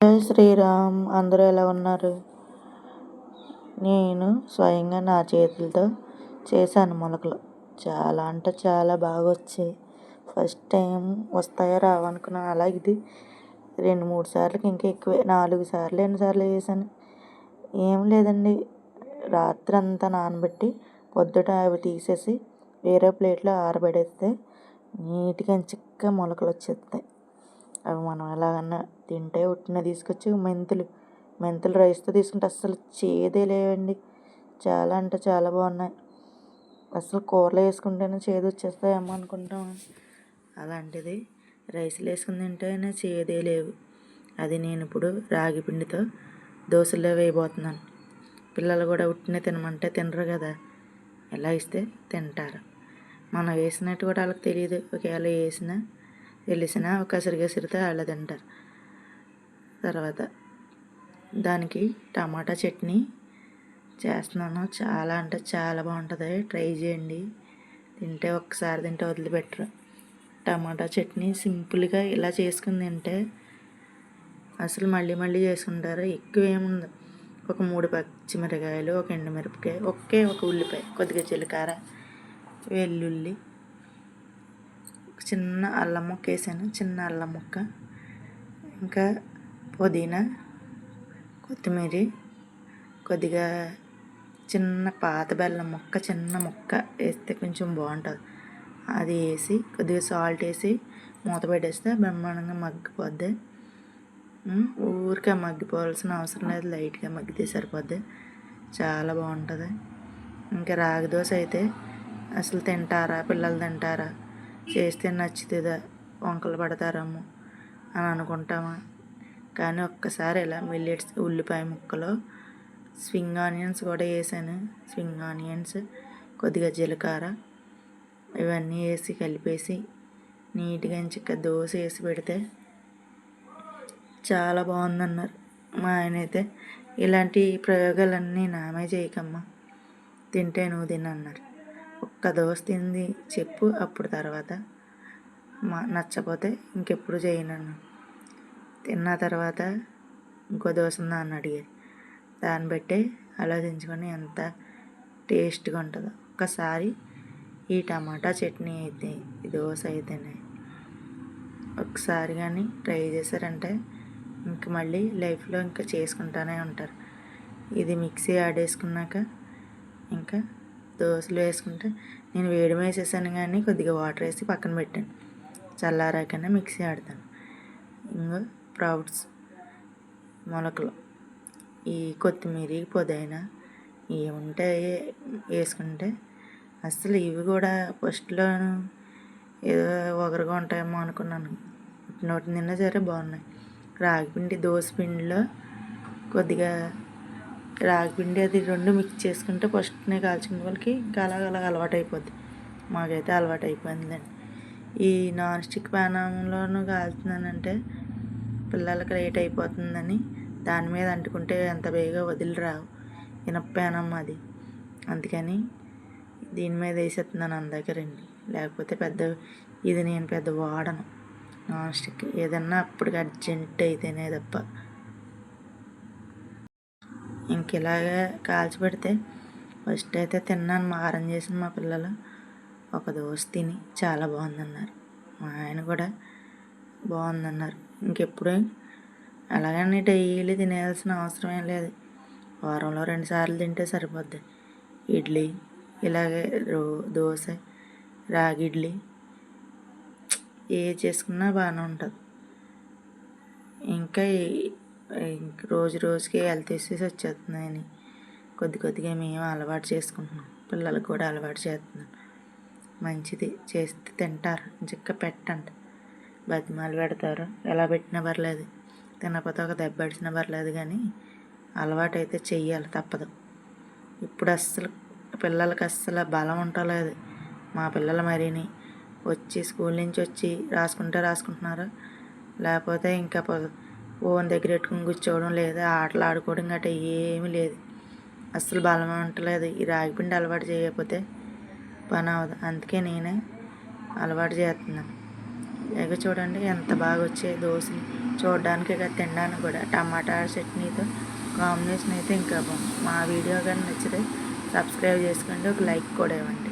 జై శ్రీరామ్ అందరూ ఎలా ఉన్నారు? నేను స్వయంగా నా చేతులతో చేశాను మొలకలు. చాలా అంటే చాలా బాగా వచ్చాయి ఫస్ట్ టైం వస్తాయో రావో అనుకున్నాను అలా ఇది రెండు మూడు సార్లకి ఇంకా ఎక్కువే. నాలుగు సార్లు ఎన్నిసార్లు వేసాను? ఏం లేదండి. రాత్రి అంతా నానబెట్టి పొద్దుట అవి తీసేసి వేరే ప్లేట్లో ఆరబెడేస్తే నీట్గా చిక్క మొలకలు వచ్చేస్తాయి అవి మనం ఎలాగన్నా తింటే ఉట్టిన తీసుకొచ్చి మెంతులు మెంతులు రైస్తో తీసుకుంటే అస్సలు చేదే లేవండి. చాలా అంటే చాలా బాగున్నాయి. అసలు కూరలో వేసుకుంటేనే చేదు వచ్చేస్తాయేమో అనుకుంటాం. అలాంటిది రైస్లో వేసుకుని తింటేనే చేదే లేవు. అది నేను ఇప్పుడు రాగి పిండితో దోశలో వేయబోతున్నాను. పిల్లలు కూడా ఉట్టినే తినమంటే తినరు కదా. ఎలా ఇస్తే తింటారు. మనం వేసినట్టు కూడా వాళ్ళకి తెలియదు. ఒకవేళ వేసినా తెలిసిన ఒక కసిరిగసిరితే వాళ్ళు తింటారు తర్వాత దానికి టమాటా చట్నీ చేస్తున్నాను. చాలా అంటే చాలా బాగుంటుంది. ట్రై చేయండి. తింటే ఒక్కసారి తింటే వదిలిపెట్టరు. టమాటా చట్నీ సింపుల్గా ఇలా చేసుకుని తింటే అసలు మళ్ళీ మళ్ళీ చేసుకుంటారు. ఎక్కువ ఏముంది ఒక మూడు పచ్చిమిరకాయలు ఒక ఎండుమిరపకాయ ఒకే ఒక ఉల్లిపాయ కొద్దిగా జీలకర్ర వెల్లుల్లి చిన్న అల్లం ముక్క వేసాను. చిన్న అల్లం ముక్క. ఇంకా పుదీనా కొత్తిమీర కొద్దిగా చిన్న పాత బెల్లం ముక్క చిన్న ముక్క వేస్తే కొంచెం బాగుంటుంది. అది వేసి కొద్దిగా సాల్ట్ వేసి మూత పెట్టేస్తే బ్రహ్మాండంగా మగ్గిపోద్ది. ఊరికే మగ్గిపోవాల్సిన అవసరం లేదు. లైట్గా మగ్గితే సరిపోద్ది. చాలా బాగుంటుంది. ఇంకా రాగి దోశ అయితే అసలు తింటారా? పిల్లలు తింటారా? చేస్తే నచ్చుతుందా? వంకలు పడతారమ్మో అని అనుకుంటామా? కానీ ఒక్కసారి ఇలా మిల్లెట్స్ ఉల్లిపాయ ముక్కలో స్వింగ్ ఆనియన్స్ కూడా వేసాను. స్వింగ్ ఆనియన్స్ కొద్దిగా జీలకర్ర ఇవన్నీ వేసి కలిపేసి నీట్గా చిక్క దోశ వేసి పెడితే చాలా బాగుందన్నారు. మా ఆయన అయితే ఇలాంటి ప్రయోగాలన్నీ నామే చేయకమ్మా. తింటే నువ్వు తినన్నారు. ఒక్క దోశ తింది చెప్పు అప్పుడు తర్వాత. మా నచ్చపోతే ఇంకెప్పుడు చేయను తిన్న తర్వాత ఇంకో దోశ ఉందా అని అడిగేది దాన్ని బట్టి ఆలోచించుకొని ఎంత టేస్ట్గా ఉంటుందో. ఒక్కసారి ఈ టమాటా చట్నీ అయితే ఈ దోశ అయితేనే. ఒకసారి కానీ ట్రై చేశారంటే ఇంక మళ్ళీ లైఫ్లో ఇంకా చేసుకుంటానే ఉంటారు. ఇది మిక్సీ ఆడేసుకున్నాక ఇంకా దోశలు వేసుకుంటే నేను వేడి వేసేసాను కానీ కొద్దిగా వాటర్ వేసి పక్కన పెట్టాను. చల్లారాకనే మిక్సీ ఆడతాను. ఇంకా ప్రౌడ్స్ మొలకలు. ఈ కొత్తిమీర పుదీనా ఇవి వేసుకుంటే అసలు ఇవి కూడా ఫస్ట్లో ఏదో ఒకరుగా ఉంటాయేమో అనుకున్నాను. నోటి నిన్న సరే బాగున్నాయి. రాగిపిండి దోశ పిండిలో కొద్దిగా రాగిపిండి అది రెండు మిక్స్ చేసుకుంటే ఫస్ట్నే కాల్చుకునే వాళ్ళకి ఇంకా అలాగ అలాగ అలవాటు అయిపోద్ది మాకైతే అలవాటు అయిపోయిందండి ఈ నాన్ స్టిక్ పానంలోనూ కాల్చుతున్నానంటే పిల్లలకి లేట్ అయిపోతుందని దాని మీద అంటుకుంటే ఎంత బేగా వదిలిరావు ఇనప్పానం అది అందుకని దీని మీద వేసేస్తున్నాను అందకరండి లేకపోతే పెద్ద ఇది నేను పెద్ద వాడను. నాన్ స్టిక్ ఏదన్నా అప్పటికి అర్జెంట్ అయితేనే తప్ప. ఇంక ఇలాగే కాల్చి పెడితే ఫస్ట్ అయితే తిన్నాను. మారం చేసిన మా పిల్లలు. ఒక దోశ తిని చాలా బాగుందన్నారు. మా ఆయన కూడా బాగుందన్నారు. ఇంకెప్పుడు అలాగని డైలీ తినేయాల్సిన అవసరం ఏం లేదు. వారంలో రెండు సార్లు తింటే సరిపోద్ది. ఇడ్లీ ఇలాగే రో దోశ రాగి ఇడ్లీ ఏ చేసుకున్నా బాగానే ఉంటుంది. ఇంకా రోజు రోజుకి హెల్త్ ఇష్యూస్ వచ్చేస్తున్నాయని. కొద్ది కొద్దిగా మేము అలవాటు చేసుకుంటున్నాం. పిల్లలకు కూడా అలవాటు చేస్తున్నాం. మంచిది చేస్తే తింటారు. చిక్క పెట్టండి బతిమాలు పెడతారు. ఎలా పెట్టినా పర్లేదు. తినకపోతే ఒక దెబ్బ అడిచినా పర్లేదు కానీ అలవాటు అయితే చెయ్యాలి తప్పదు. ఇప్పుడు అస్సలు పిల్లలకి అస్సలు బలం ఉండలేదు మా పిల్లలు మరీని. వచ్చి స్కూల్ నుంచి వచ్చి రాసుకుంటే రాసుకుంటున్నారు? లేకపోతే ఇంకా ఫోన్ దగ్గర పెట్టుకుని కూర్చోవడం లేదా ఆటలు ఆడుకోవడం గట్రా ఏమీ లేదు. అస్సలు బలం ఉండలేదు. ఈ రాగిపిండి అలవాటు చేయకపోతే పని అవ్వదు. అందుకే నేనే అలవాటు చేస్తున్నాను. ఇక చూడండి ఎంత బాగా వచ్చాయి దోశలు. చూడడానికి ఇక తినడానికి కూడా. టమాటా చట్నీతో కాంబినేషన్ అయితే ఇంకా బాగుంది. మా వీడియో కానీ నచ్చితే సబ్స్క్రైబ్ చేసుకోండి. ఒక లైక్ కూడా ఇవ్వండి.